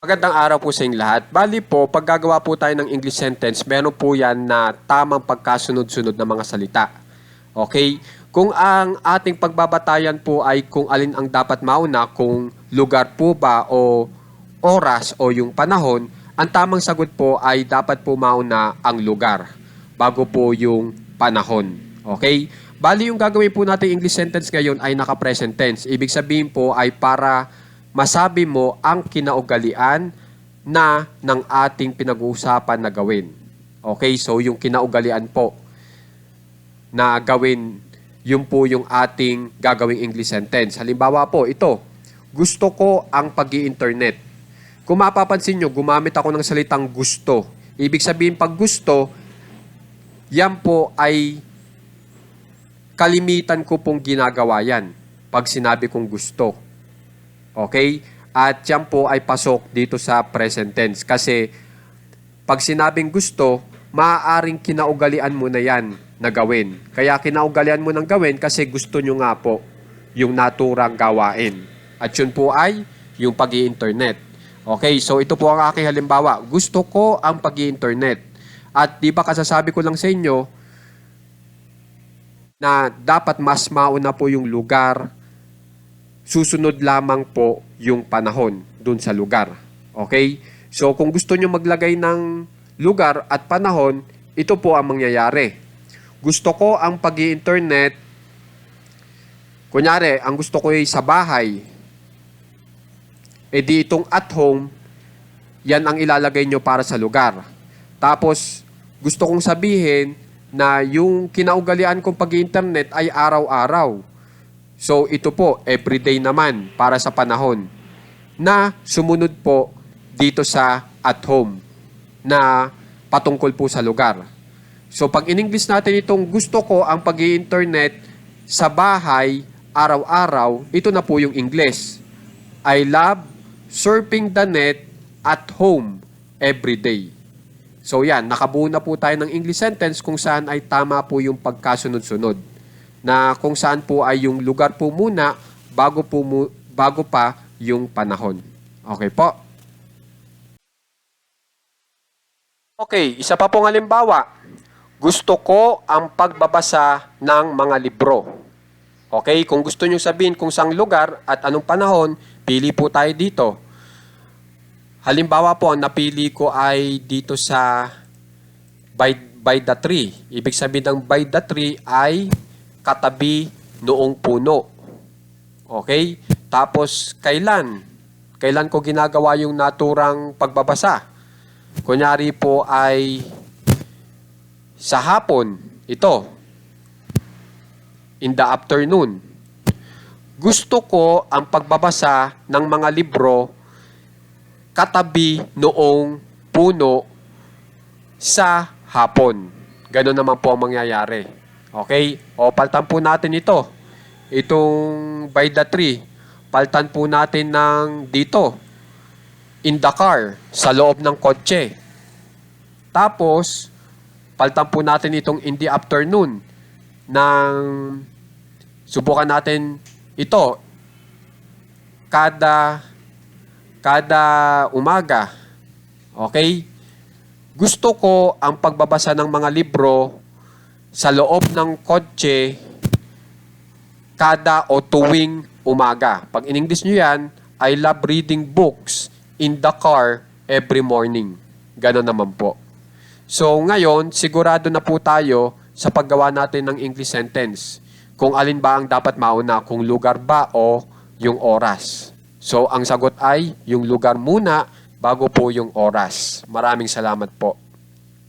Magandang araw po sa inyong lahat. Bali po, pag gagawa po tayo ng English sentence, meron po yan na tamang pagkasunod-sunod na mga salita. Okay? Kung ang ating pagbabatayan po ay kung alin ang dapat mauna, kung lugar po ba o oras o yung panahon, ang tamang sagot po ay dapat po mauna ang lugar bago po yung panahon. Okay? Bali yung gagawin po natin English sentence ngayon ay naka-present tense. Ibig sabihin po ay para masabi mo ang kinaugalian na ng ating pinag-uusapan na gawin. Okay, so yung kinaugalian po na gawin, yun po yung ating gagawing English sentence. Halimbawa po, ito, gusto ko ang pag internet Kung mapapansin nyo, gumamit ako ng salitang gusto. Ibig sabihin, pag gusto, yan po ay kalimitan ko pong ginagawa yan pag sinabi kong gusto. Okay? At yan po ay pasok dito sa present tense. Kasi pag sinabing gusto, maaaring kinaugalian mo na yan na gawin. Kaya kinaugalian mo ng gawin kasi gusto nyo nga po yung naturang gawain. At yun po ay yung pag internet Okay, so ito po ang aking halimbawa. Gusto ko ang pag internet At di ba kasasabi ko lang sa inyo na dapat mas mauna po yung lugar, susunod lamang po yung panahon dun sa lugar. Okay? So kung gusto nyo maglagay ng lugar at panahon, ito po ang mangyayari. Gusto ko ang pag internet kunyari, ang gusto ko ay sa bahay, eh di itong at home, yan ang ilalagay nyo para sa lugar. Tapos, gusto kong sabihin na yung kinaugalian kong pag-internet ay araw-araw. So, ito po, everyday naman para sa panahon na sumunod po dito sa at home na patungkol po sa lugar. So, pag in-English natin itong gusto ko ang pag internet sa bahay, araw-araw, ito na po yung English. I love surfing the net at home every day. So yan, nakabuo na po tayo ng English sentence kung saan ay tama po yung pagkasunod-sunod. Na kung saan po ay yung lugar po muna bago, po mu- bago pa yung panahon. Okay po? Okay, isa pa pong halimbawa. Gusto ko ang pagbabasa ng mga libro. Okay, kung gusto nyo sabihin kung saang lugar at anong panahon, pili po tayo dito. Halimbawa po, ang napili ko ay dito sa by, by the tree. Ibig sabihin ng by the tree ay katabi noong puno. Okay? Tapos, kailan? Kailan ko ginagawa yung naturang pagbabasa? Kunyari po ay sa hapon, ito, in the afternoon. Gusto ko ang pagbabasa ng mga libro katabi noong puno sa hapon. Ganun naman po ang mangyayari. Okay? O, paltan po natin ito. Itong by the tree. Paltan po natin ng dito. In the car. Sa loob ng kotse. Tapos, paltan po natin itong in the afternoon ng subukan natin ito kada kada umaga. Okay? Gusto ko ang pagbabasa ng mga libro sa loob ng kotse kada o tuwing umaga. Pag in English nyo yan, I love reading books in the car every morning. Ganon naman po. So ngayon, sigurado na po tayo sa paggawa natin ng English sentence. Kung alin ba ang dapat mauna, kung lugar ba o yung oras. So ang sagot ay yung lugar muna bago po yung oras. Maraming salamat po.